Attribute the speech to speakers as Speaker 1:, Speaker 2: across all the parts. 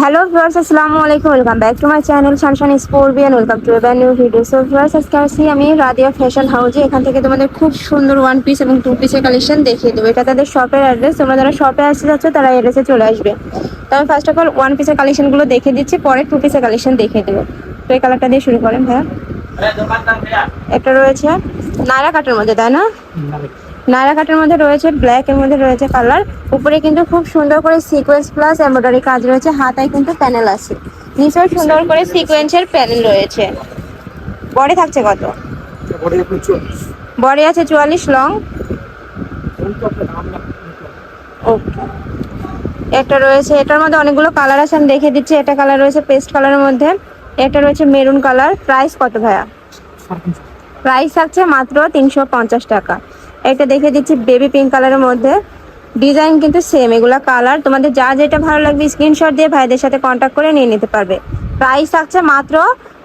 Speaker 1: Hello viewers আসসালামু আলাইকুম welcome back to my channel শানশান স্পোর্বিয়ান ওয়েলকাম টু এবার নিউ ভিডিও সো ভিউয়ার্স আজকে আসছি আমি রাদিয়া ফ্যাশন হাউজে এখান থেকে তোমাদের খুব সুন্দর ওয়ান পিস এবং টু পিসের কালেকশন দেখিয়ে দেবো। এটা তাদের শপের অ্যাড্রেস তোমরা যারা শপে আসতে যাচ্ছ তারা অ্যাড্রেসে চলে আসবে। তো আমি ফার্স্ট অফ অল ওয়ান পিসের কালেকশনগুলো দেখিয়ে দিচ্ছি পরে টু পিসের কালেকশন দেখিয়ে দেবো। তো এই কালারটা দিয়ে শুরু করেন ভাইয়া। একটা রয়েছে নায়রা কাটার মধ্যে তাই না? নায়রা কাটের মধ্যে রয়েছে ব্ল্যাক এর মধ্যে রয়েছে কালার উপরে কিন্তু খুব সুন্দর করে সিকোয়েন্স প্লাস এমব্রয়ডারি কাজ রয়েছে। হাতায় কিন্তু প্যানেল আছে। নিচেও সুন্দর করে সিকোয়েন্সের প্যানেল রয়েছে। বডি থাকছে কত?
Speaker 2: বডি
Speaker 1: আছে চুয়াল্লিশ লং ওকে একটা রয়েছে এটার মধ্যে অনেকগুলো কালার আছে আমি দেখে দিচ্ছি। এটা কালার রয়েছে পেস্ট কালারের মধ্যে। এটা রয়েছে মেরুন কালার প্রাইস কত ভাইয়া? প্রাইস থাকছে মাত্র তিনশো পঞ্চাশ টাকা। এটা দেখে দিচ্ছি বেবি পিঙ্ক কালারের মধ্যে। ডিজাইন কিন্তু সেম এগুলো কালার তোমাদের যা যেটা ভালো লাগবে স্ক্রিনশট দিয়ে ভাইদের সাথে কন্ট্যাক্ট করে নিয়ে নিতে পারবে। প্রাইস থাকছে মাত্র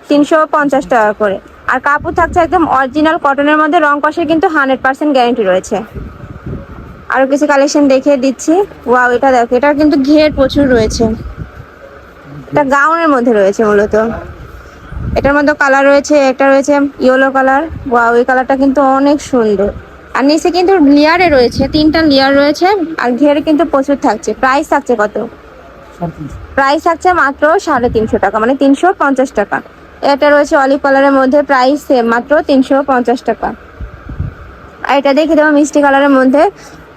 Speaker 1: তিনশো পঞ্চাশ টাকা করে। আর কাপড় থাকছে একদম অরিজিনাল কটনের মধ্যে, রং কষের কিন্তু হান্ড্রেড পার্সেন্ট গ্যারেন্টি রয়েছে। আরও কিছু কালেকশন দেখিয়ে দিচ্ছি। ওয়াও এটা দেখো এটা কিন্তু ঘের প্রচুর রয়েছে। এটা গাউনের মধ্যে রয়েছে মূলত। এটার মধ্যে কালার রয়েছে, একটা রয়েছে ইয়েলো কালার ওয়াও এই কালারটা কিন্তু অনেক সুন্দর। আর নিচে কিন্তু লেয়ারে রয়েছে, তিনটা লেয়ার রয়েছে, আর ঘেরে কিন্তু প্রচুর থাকছে। প্রাইস থাকছে কত? প্রাইস থাকছে মাত্র সাড়ে তিনশো টাকা মানে তিনশো পঞ্চাশ টাকা। এটা রয়েছে অলিভ কালারের মধ্যে প্রাইস মাত্র তিনশো পঞ্চাশ টাকা। আর এটা দেখে দেবো মিষ্টি কালারের মধ্যে।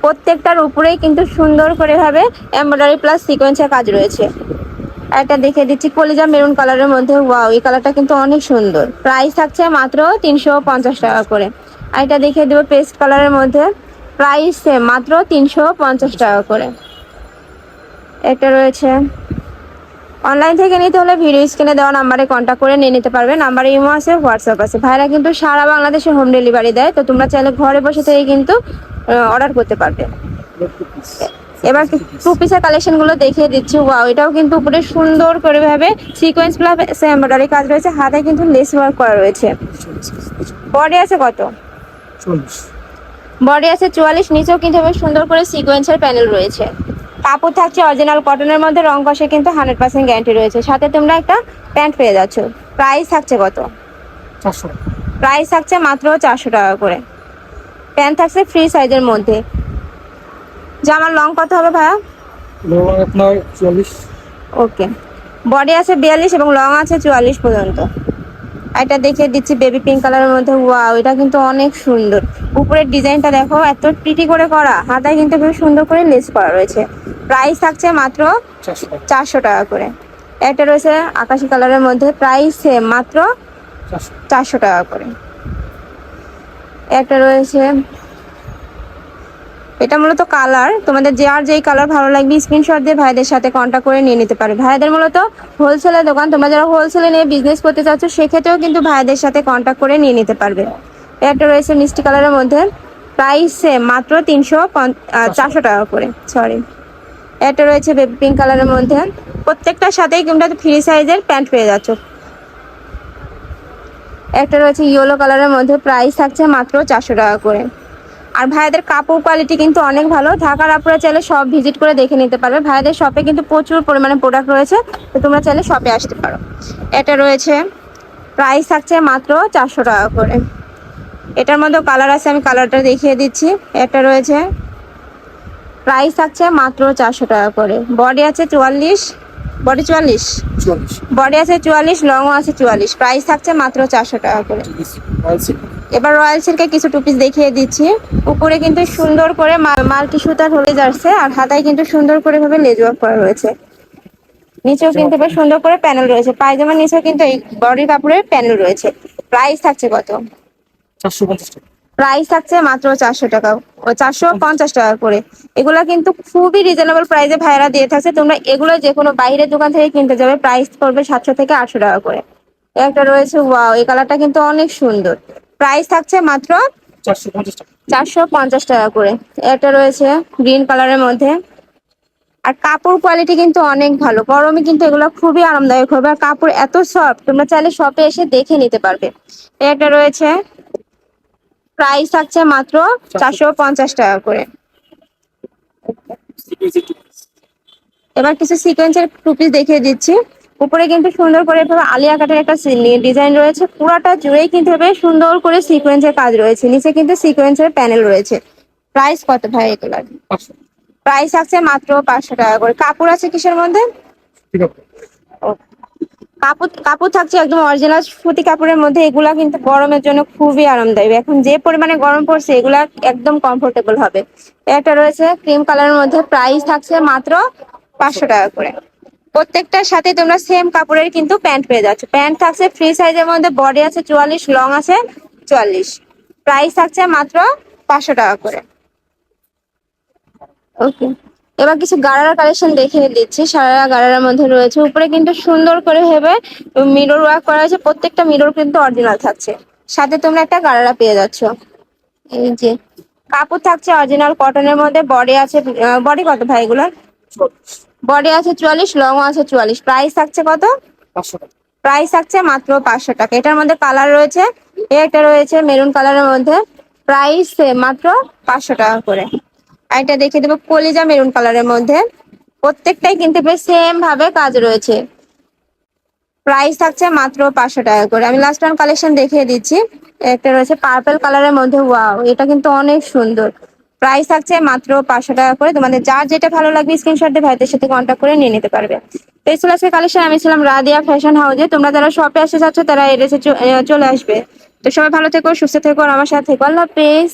Speaker 1: প্রত্যেকটার উপরেই কিন্তু সুন্দর করে ভাবে এমব্রয়ডারি প্লাস সিকোয়েন্সের কাজ রয়েছে। এটা দেখে দিচ্ছি, কলিজা মেরুন কালারের মধ্যে ওয়াও এই কালারটা কিন্তু অনেক সুন্দর। প্রাইস থাকছে মাত্র তিনশো পঞ্চাশ টাকা করে। আর এটা দেখে দেবো পেস্ট কালারের মধ্যে। প্রাইস সেম মাত্র তিনশো পঞ্চাশ টাকা করে। এটা রয়েছে। অনলাইন থেকে নিতে হলে ভিডিও স্ক্রিনে দেওয়া নাম্বারে কন্ট্যাক্ট করে নিয়ে নিতে পারবে। নাম্বারে ইমো আছে হোয়াটসঅ্যাপ আছে। ভাইরা কিন্তু সারা বাংলাদেশে হোম ডেলিভারি দেয়, তো তোমরা চাইলে ঘরে বসে থেকে কিন্তু অর্ডার করতে পারবে। এবার টু পিসের কালেকশনগুলো দেখিয়ে দিচ্ছি। ওয়াও এটাও কিন্তু উপরে সুন্দর করে ভাবে সিকোয়েন্স প্লাস এমব্রয়ডারি কাজ রয়েছে। হাতে কিন্তু লেস ওয়ার্ক করা রয়েছে। বডি আছে কত? বডি আছে চুয়াল্লিশ নিচেও কিন্তু বেশ সুন্দর করে সিকোয়েন্সের প্যানেল রয়েছে। কাপড় থাকছে অরিজিনাল কটনের মধ্যে রং কষে কিন্তু হান্ড্রেড পার্সেন্ট গ্যারান্টি রয়েছে। সাথে তোমরা একটা প্যান্ট পেয়ে যাচ্ছ। প্রাইস থাকছে কত?
Speaker 2: চারশো
Speaker 1: প্রাইস থাকছে মাত্র চারশো টাকা করে। প্যান্ট থাকছে ফ্রি সাইজের মধ্যে। জামার লং কত হবে ভাইয়া?
Speaker 2: আপনার চুয়াল্লিশ।
Speaker 1: ওকে বডি আছে বিয়াল্লিশ এবং লং আছে চুয়াল্লিশ পর্যন্ত। এটা দেখে দিচ্ছি বেবি পিঙ্ক কালারের মধ্যে। ওয়াও এটা কিন্তু অনেক সুন্দর। উপরের ডিজাইনটা দেখো এত প্রিটি করে করা। হাতায় কিন্তু খুব সুন্দর করে লেস করা রয়েছে। প্রাইস থাকছে মাত্র
Speaker 2: চারশো
Speaker 1: টাকা। করে। এটা রয়েছে আকাশি কালারের মধ্যে। প্রাইস সেম মাত্র
Speaker 2: চারশো
Speaker 1: টাকা করে। একটা রয়েছে এটা মূলত কালার তোমাদের যে আর যেই কালার ভালো লাগবে স্ক্রিনশট দিয়ে ভাইদের সাথে কন্ট্যাক্ট করে নিয়ে নিতে পারে। ভাইদের মূলত হোলসেলের দোকান। তোমরা যারা হোলসেলে নিয়ে বিজনেস করতে চাচ্ছ সেক্ষেত্রেও কিন্তু ভাইদের সাথে কন্ট্যাক্ট করে নিয়ে নিতে পারবে। একটা রয়েছে মিষ্টি কালারের মধ্যে। প্রাইস সেম মাত্র তিনশো চারশো টাকা করে। সরি একটা রয়েছে বেবি পিঙ্ক কালারের মধ্যে। প্রত্যেকটার সাথেই তোমরা ফ্রি সাইজের প্যান্ট পেয়ে যাচ্ছ। একটা রয়েছে ইয়েলো কালারের মধ্যে। প্রাইস থাকছে মাত্র চারশো টাকা করে। আর ভাইয়াদের কাপড় কোয়ালিটি কিন্তু অনেক ভালো। ঢাকার আপুরা চাইলে সব ভিজিট করে দেখে নিতে পারবে। ভাইয়াদের শপে কিন্তু প্রচুর পরিমাণে প্রোডাক্ট রয়েছে। তো তোমরা চাইলে শপে আসতে পারো। এটা রয়েছে প্রাইস থাকছে মাত্র চারশো টাকা করে। এটার মধ্যেও কালার আছে আমি কালারটা দেখিয়ে দিচ্ছি। এটা রয়েছে প্রাইস থাকছে মাত্র চারশো টাকা করে। বডি আছে চুয়াল্লিশ। বডি চুয়াল্লিশ? বডি আছে চুয়াল্লিশ লংও আছে চুয়াল্লিশ। প্রাইস থাকছে মাত্র চারশো টাকা করে। এবার রয়্যাল সিল্কের কিছু টুপিস দেখিয়ে দিচ্ছি। উপরে কিন্তু সুন্দর করে মাল্টি সুতার হলে যাচ্ছে আর হাতায় কিন্তু সুন্দর করে ভাবে লেজ ওয়ার্ক করা রয়েছে। নিচেও কিন্তু বেশ সুন্দর করে প্যানেল রয়েছে। পায়জামার নিচেও কিন্তু এই বডি কাপড়ের প্যানেল রয়েছে। প্রাইস থাকছে কত?
Speaker 2: চারশো
Speaker 1: প্রাইস থাকছে মাত্র চারশো টাকা। ও চারশো পঞ্চাশ টাকা করে। এগুলা কিন্তু খুবই রিজনেবল প্রাইসে ভাইরা দিয়ে থাকছে। তোমরা এগুলো যে কোনো বাইরের দোকান থেকে কিনতে যাবে। প্রাইস পড়বে সাতশো থেকে আটশো টাকা করে। একটা রয়েছে ওয়াও এই কালারটা কিন্তু অনেক সুন্দর। প্রাইস থাকছে মাত্র
Speaker 2: চারশো পঞ্চাশ টাকা
Speaker 1: করে। এটা রয়েছে গ্রিন কালারের মধ্যে। আর কাপড় কোয়ালিটি কিন্তু অনেক ভালো। গরমে কিন্তু এগুলো খুবই আরামদায়ক হবে। আর কাপড় এত সফট তোমরা চাইলে শপে এসে দেখে নিতে পারবে। এটা রয়েছে প্রাইস থাকছে মাত্র চারশো পঞ্চাশ টাকা করে। এবার কিছু সিকোয়েন্সের টুপিস দেখিয়ে দিচ্ছি। উপরে কিন্তু সুন্দর করে এভাবে আলিয়া কাটের একটা ডিজাইন রয়েছে। পুরাটা জুড়েই কিন্তু এভাবে সুন্দর করে সিকোয়েন্সের কাজ রয়েছে। নিচে কিন্তু সিকোয়েন্সের প্যানেল রয়েছে। প্রাইস কত ভাই এগুলার? প্রাইস আছে মাত্র পাঁচশো টাকা করে। কাপড় আছে কিসের মধ্যে? কাপড়। কাপড় থাকছে একদম অরিজিনাল সুতি কাপড়ের মধ্যে। এগুলা কিন্তু গরমের জন্য খুবই আরামদায়ক। এখন যে পরিমাণে গরম পড়ছে এগুলা একদম কমফোর্টেবল হবে। একটা রয়েছে ক্রিম কালারের মধ্যে। প্রাইস থাকছে মাত্র পাঁচশো টাকা করে। প্রত্যেকটার সাথে তোমরা সেম কাপড়ের কিন্তু প্যান্ট পেয়ে যাচ্ছ। প্যান্ট থাকছে ফ্রি সাইজের মধ্যে বডি আছে চুয়াল্লিশ লং আছে চুয়াল্লিশ। প্রাইস থাকছে মাত্র পাঁচশো টাকা করে। ওকে এবার কিছু গাড়ারা কালেকশন দেখে দিচ্ছি। সারা গাড়ারার মধ্যে রয়েছে। উপরে কিন্তু সুন্দর করে ভেবে মিরর ওয়ার্ক করা হয়েছে প্রত্যেকটা মিরর কিন্তু অরিজিনাল থাকছে। সাথে তোমরা একটা গাড়ারা পেয়ে যাচ্ছ। এই যে, কাপড় থাকছে অরিজিনাল কটনের মধ্যে। বডি আছে বডি কত ভাই
Speaker 2: চল্লিশ
Speaker 1: বডি আছে চুয়াল্লিশ লং আছে চুয়াল্লিশ। প্রাইস থাকছে কত?
Speaker 2: পাঁচশো টাকা।
Speaker 1: প্রাইস থাকছে মাত্র পাঁচশো টাকা। এটার মধ্যে কালার রয়েছে। এ একটা রয়েছে মেরুন কালারের মধ্যে। প্রাইস মাত্র পাঁচশো টাকা করে। এটা দেখে দেবো কলিজা মেরুন কালারের মধ্যে। প্রত্যেকটাই কিন্তু বেশ সেম ভাবে কাজ রয়েছে। প্রাইস থাকছে মাত্র পাঁচশো টাকা করে। আমি লাস্ট ওয়ান কালেকশন দেখিয়ে দিচ্ছি। একটা রয়েছে পার্পল কালারের মধ্যে। ওয়াও এটা কিন্তু অনেক সুন্দর। প্রাইস থাকছে মাত্র পাঁচশো টাকা করে। তোমাদের যার যেটা ভালো লাগবে স্ক্রিনশট দিয়ে ভাইদের সাথে কন্ট্যাক্ট করে নিয়ে নিতে পারবে। তো আজকে কালেকশন আমি ছিলাম রাদিয়া ফ্যাশন হাউজে তোমরা যারা শপে আসতে চাচ্ছ, তারা এড্রেসে চলে আসবে। তো সবাই ভালো থেকো, সুস্থ থেকো আমার সাথে থেকো। আল্লাহ হাফেজ।